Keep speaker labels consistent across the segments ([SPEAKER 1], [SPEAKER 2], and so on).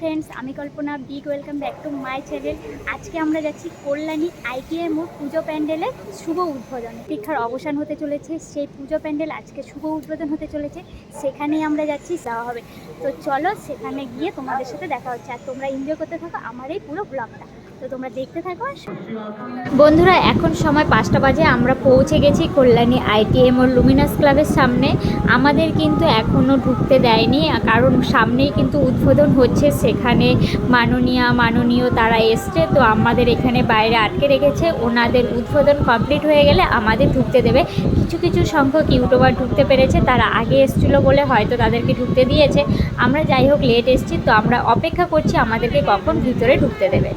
[SPEAKER 1] Friends আমি Kalpana big welcome back to my channel আজকে আমরা যাচ্ছি কল্যাণী আইটিআই মোড় পুজো প্যান্ডেলের শুভ উদ্বোধনে। পরীক্ষার অবসান হতে চলেছে, সেই পুজো প্যান্ডেল আজকে শুভ উদ্বোধন হতে চলেছে, সেখানেই আমরা যাচ্ছি যাওয়া হবে। তো চলো, সেখানে গিয়ে তোমাদের সাথে দেখা হচ্ছে। আর তোমরা এনজয় করতে থাকো আমার এই পুরো ব্লগটা তো তোমরা দেখতে থাকো বন্ধুরা, এখন সময় পাঁচটা বাজে, আমরা পৌঁছে গেছি কল্যাণী আইটিএম ও লুমিনাস ক্লাবের সামনে। আমাদের কিন্তু এখনও ঢুকতে দেয়নি, কারণ সামনেই কিন্তু উদ্বোধন হচ্ছে সেখানে মাননীয়া, মাননীয় তারা এসছে। তো আমাদের এখানে বাইরে আটকে রেখেছে। ওনাদের উদ্বোধন কমপ্লিট হয়ে গেলে আমাদের ঢুকতে দেবে। কিছু কিছু সংখ্যক ইউটিউবার ঢুকতে পেরেছে। তারা আগে এসেছিল বলে হয়তো তাদেরকে ঢুকতে দিয়েছে। আমরা যাই হোক লেট এসেছি। তো আমরা অপেক্ষা করছি আমাদেরকে কখন ভিতরে ঢুকতে দেবে।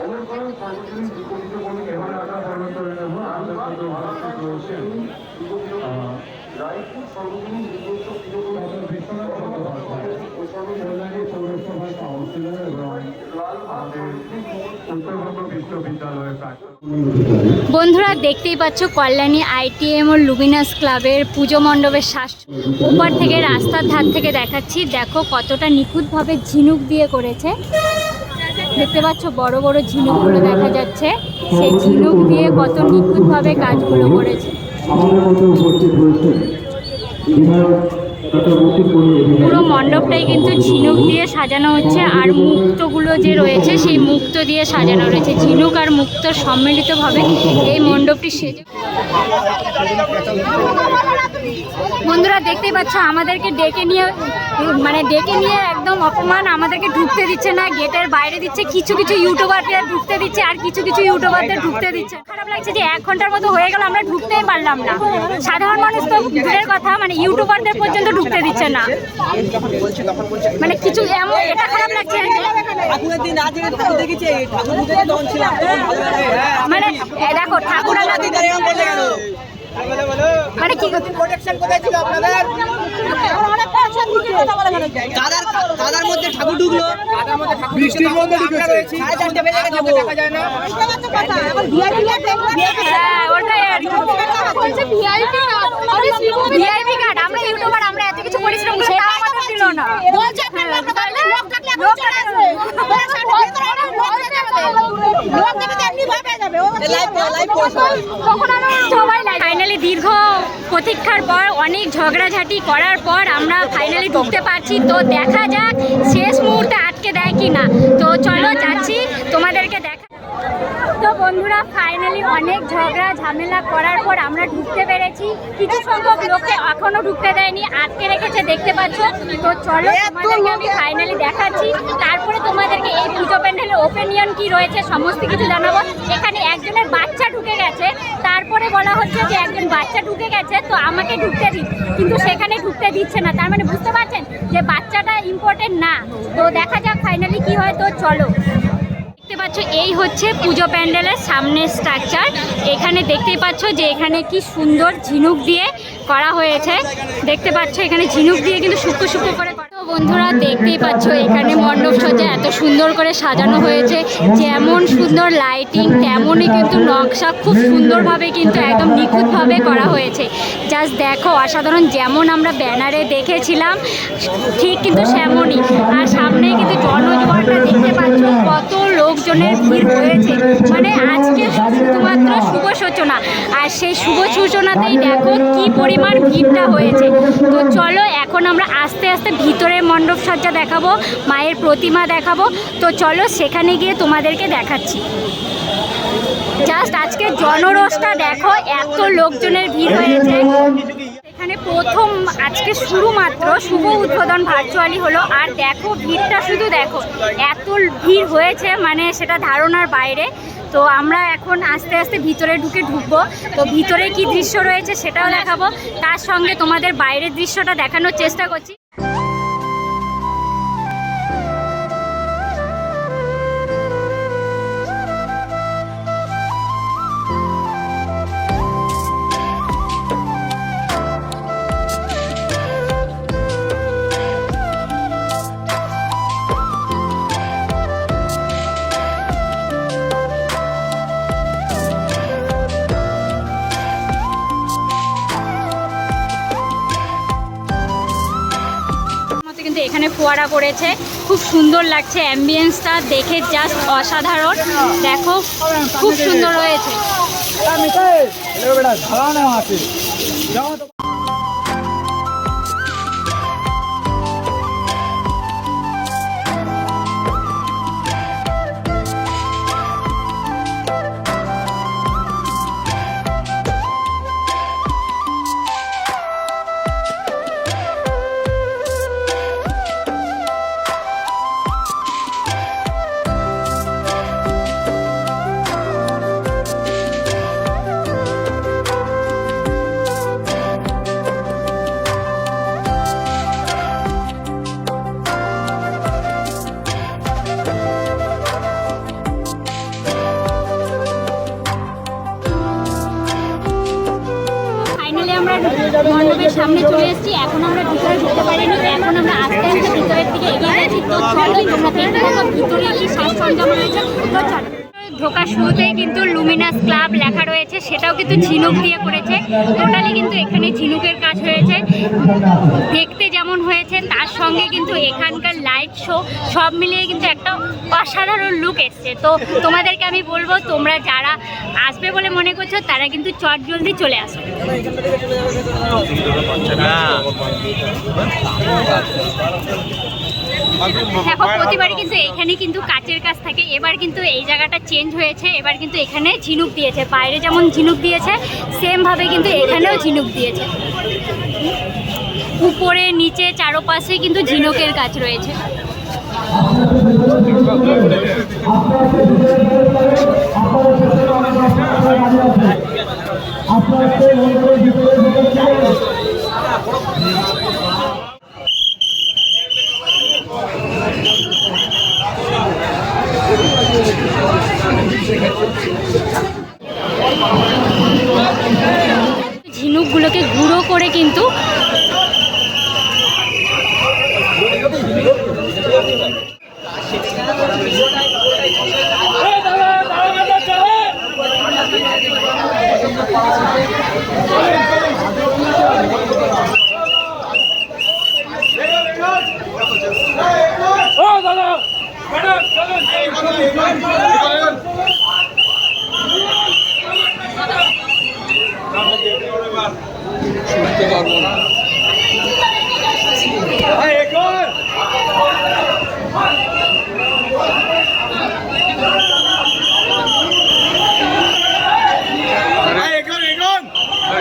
[SPEAKER 2] দুর্গা পুজো দুর্গা পুজো বলে নেব আমাদের প্রাক্তন
[SPEAKER 1] বন্ধুরা দেখতেই পাচ্ছ কল্যাণী আইটিএম ও লুমিনাস ক্লাবের পুজো মণ্ডপের শ্বাস উপর থেকে রাস্তার ধার থেকে দেখাচ্ছি। দেখো কতটা নিখুঁতভাবে ঝিনুক দিয়ে করেছে। দেখতে পাচ্ছ, বড় বড় ঝিনুকগুলো দেখা যাচ্ছে। সেই ঝিনুক দিয়ে কত নিখুঁতভাবে কাজগুলো করেছে। পুরো মণ্ডপটাই কিন্তু ঝিনুক দিয়ে সাজানো হচ্ছে, আর মুক্তগুলো যে রয়েছে, সেই মুক্ত দিয়ে সাজানো রয়েছে। ঝিনুক আর মুক্ত সম্মিলিতভাবে এই মণ্ডপটি সেজে বন্ধুরা, দেখতেই পাচ্ছ, আমাদেরকে ডেকে নিয়ে মানে ডেকে নিয়ে একদম অপমান আমাদেরকে ঢুকতে দিচ্ছে না গেটের বাইরে দিচ্ছে কিছু কিছু ইউটিউবারদের ঢুকতে দিচ্ছে আর কিছু কিছু ইউটিউবারদের ঢুকতে দিচ্ছে। খারাপ লাগছে যে এক ঘণ্টার মতো হয়ে গেল আমরা ঢুকতেই পারলাম না। সাধারণ মানুষ তো দূরের কথা মানে ইউটিউবারদের পর্যন্ত ঢুকতে দিচ্ছে না। মানে কিছু এমন এটা খারাপ লাগছে মানে দেখো ঠাকুর মানে কি
[SPEAKER 3] প্রোটেকশন কোথায় ছিল আপনাদের? কাদার কাদার মধ্যে ঠাকুর ঢুকলো। বৃষ্টির মধ্যে ঢুকেছে। সাড়ে চারটে বেজে গেছে দেখা যায় না।
[SPEAKER 1] হ্যাঁ ওটাই আর ভিআইপি কার্ড আমরা ইউটিউবার আমরা এত কিছু পরিশ্রম করে তাও আমাদের দিল না লোক থাকলে ফাইনালি দীর্ঘ প্রতীক্ষার পর অনেক ঝগড়াঝাটি করার পর আমরা ফাইনালি ঢুকতে পারছি। তো দেখা যাক শেষ মুহূর্তে আটকে দেয় কি না। তো চলো যাচ্ছি তোমাদেরকে দেখা তো বন্ধুরা ফাইনালি অনেক ঝগড়া ঝামেলা করার পর আমরা ঢুকতে পেরেছি। কিছু সংখ্যক লোককে এখনও ঢুকতে দেয়নি আটকে রেখেছে দেখতে পাচ্ছ। তো চলো তোমাদেরকে আমি ফাইনালি দেখাচ্ছি। তারপরে তোমাদেরকে এই পুজো প্যান্ডেলের ওপিনিয়ন কি রয়েছে সমস্ত কিছু জানাব। এখানে একজনের বাচ্চা ঢুকে গেছে। তারপরে বলা হচ্ছে যে একজন বাচ্চা ঢুকে গেছে, তো আমাকে ঢুকতে দিন কিন্তু সেখানে ঢুকতে দিচ্ছে না। তার মানে বুঝতে পারছেন যে বাচ্চাটা ইম্পর্টেন্ট না। তো দেখা যাক ফাইনালি কি হয়। তো চলো। দেখতে পাচ্ছ, এই হচ্ছে পুজো প্যান্ডেলের সামনের স্ট্রাকচার এখানে দেখতেই পাচ্ছ যে এখানে কি সুন্দর ঝিনুক দিয়ে করা হয়েছে। দেখতে পাচ্ছ, এখানে ঝিনুক দিয়ে কিন্তু শুক্তো শুক্তো করে বন্ধুরা, দেখতেই পাচ্ছ, এখানে মণ্ডপ সজ্জা এত সুন্দর করে সাজানো হয়েছে। যেমন সুন্দর লাইটিং তেমনই কিন্তু নকশা খুব সুন্দরভাবে কিন্তু একদম নিখুঁতভাবে করা হয়েছে। জাস্ট দেখো, অসাধারণ, যেমন আমরা ব্যানারে দেখেছিলাম, ঠিক কিন্তু সেমনই। আর সামনে কিন্তু জনজোয়ারটা দেখতে পাচ্ছ, কত লোকজনের ভিড় হয়েছে। মানে আজকে শুধুমাত্র শুভ সূচনা। আর সেই শুভ সূচনাতেই দেখো কি পরিমাণ ভিড়টা হয়েছে। তো চলো এখন আমরা আস্তে আস্তে ভিতরের মণ্ডপ সজ্জা দেখাবো, মায়ের প্রতিমা দেখাবো। তো চলো সেখানে গিয়ে তোমাদেরকে দেখাচ্ছি। জাস্ট আজকে জনরসটা দেখো, এত লোকজনের ভিড় হয়েছে। এখানে প্রথম, আজকে শুরু মাত্র। শুভ উদ্বোধন ভার্চুয়ালি হলো। আর দেখো, ভিড়টা শুধু দেখো, এত ভিড় হয়েছে মানে সেটা ধারণার বাইরে। তো আমরা এখন আস্তে আস্তে ভিতরে ঢুকে ঢুকবো। তো ভিতরে কি দৃশ্য রয়েছে সেটাও দেখাবো। তার সঙ্গে তোমাদের বাইরের দৃশ্যটা দেখানোর চেষ্টা করছি। এখানে ফোয়ারা করেছে খুব সুন্দর লাগছে অ্যাম্বিয়েন্সটা দেখে জাস্ট অসাধারণ। দেখো খুব সুন্দর হয়েছে। আমরা মণ্ডপের সামনে চলে এসেছি। এখন আমরা ভিতরে ঢুকতে পারিনি। এখন আমরা আস্তে আস্তে ভিতরের দিকে এগিয়ে যাচ্ছি। তো চলো তোমরা দেখতে ভিতরে কি সাজ সরঞ্জাম তো চলো। ঢোকার শুরুতেই কিন্তু লুমিনাস ক্লাব লেখা রয়েছে, সেটাও কিন্তু ঝিনুক দিয়ে করেছে। টোটালি কিন্তু এখানে ঝিনুকের কাজ হয়েছে। দেখতে যেমন হয়েছে, তার সঙ্গে কিন্তু এখানকার লাইট শো সব মিলিয়ে কিন্তু একটা অসাধারণ লুক এসছে। তো তোমাদেরকে আমি বলব, তোমরা যারা আসবে বলে মনে করছ, তারা কিন্তু চট জলদি চলে আসো। দেখো প্রতিবারই কিন্তু এখানে কিন্তু কাচের কাজ থাকে এবার কিন্তু এই জায়গাটা চেঞ্জ হয়েছে এবার কিন্তু এখানে ঝিনুক দিয়েছে। বাইরে যেমন ঝিনুক দিয়েছে সেমভাবে কিন্তু এখানেও ঝিনুক দিয়েছে। উপরে নিচে চারোপাশে কিন্তু ঝিনুকের কাজ রয়েছে। কিন্তু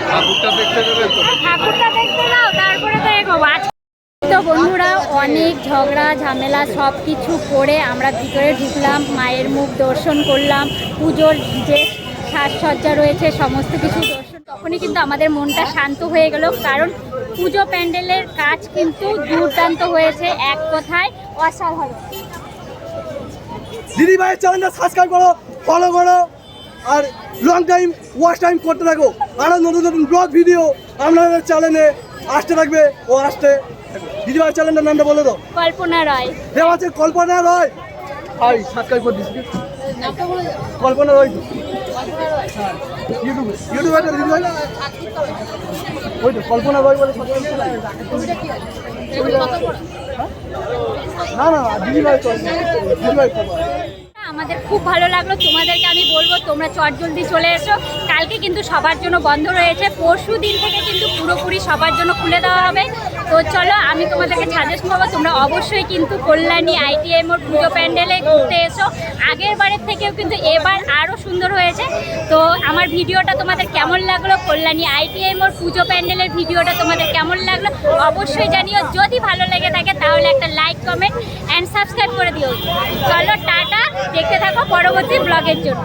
[SPEAKER 4] ঠাকুরটা দেখতে দেবে তো
[SPEAKER 1] ঠাকুরটা দেখতে নাও তারপরে তো এগোবো আজ তো বন্ধুরা অনেক ঝগড়া ঝামেলা সব কিছু করে আমরা ভিতরে ঢুকলাম, মায়ের মুখ দর্শন করলাম, পুজোর যে সাজসজ্জা রয়েছে, সমস্ত কিছু দর্শন। তখনই কিন্তু আমাদের মনটা শান্ত হয়ে গেল, কারণ পুজো প্যান্ডেলের কাজ কিন্তু দুর্দান্ত হয়েছে, এক কথায় অসাধারণ।
[SPEAKER 5] দিদি ভাইয়ের চ্যানেলটা সাবস্ক্রাইব করো ফলো করো, আর লং টাইম ওয়াচ টাইম করতে থাকো। আরও নতুন নতুন ব্লগ ভিডিও আপনাদের চ্যানেলে আসতে থাকবে ও আসতে দিদি ভাইয়ের চ্যানেলটার নামটা বলে দাও।
[SPEAKER 1] কল্পনা রায়।
[SPEAKER 5] এ আছে কল্পনা রয়। হাই সাবস্ক্রাইব করে দিস। কল্পনা রয় তো। ইউটিউবে ইউটিউবে একটা ওই কল্পনা রয় বলে। না না
[SPEAKER 1] আমাদের খুব ভালো লাগল তোমাদেরকে আমি বলব তোমরা চট জলদি চলে এসো। কালকে কিন্তু সবার জন্য বন্ধ রয়েছে পরশু দিন থেকে কিন্তু পুরোপুরি সবার জন্য খুলে দেওয়া হবে। তো চলো, আমি তোমাদেরকে সাজেস্ট করব, তোমরা অবশ্যই কিন্তু কল্যাণী আইটিআই মোড় পুজো প্যান্ডেলে ঘুরতে এসো। আগের বারের থেকেও কিন্তু এবার আরও সুন্দর হয়েছে। তো আমার ভিডিওটা তোমাদের কেমন লাগল? কল্যাণী আইটিআই মোড় পুজো প্যান্ডেলের ভিডিওটা তোমাদের কেমন লাগল? অবশ্যই জানিও, যদি ভালো লেগে থাকে তাহলে একটা লাইক কমেন্ট অ্যান্ড সাবস্ক্রাইব করে দিও। চলো, টাটা, দেখতে থাকো পরবর্তী ব্লগের জন্য।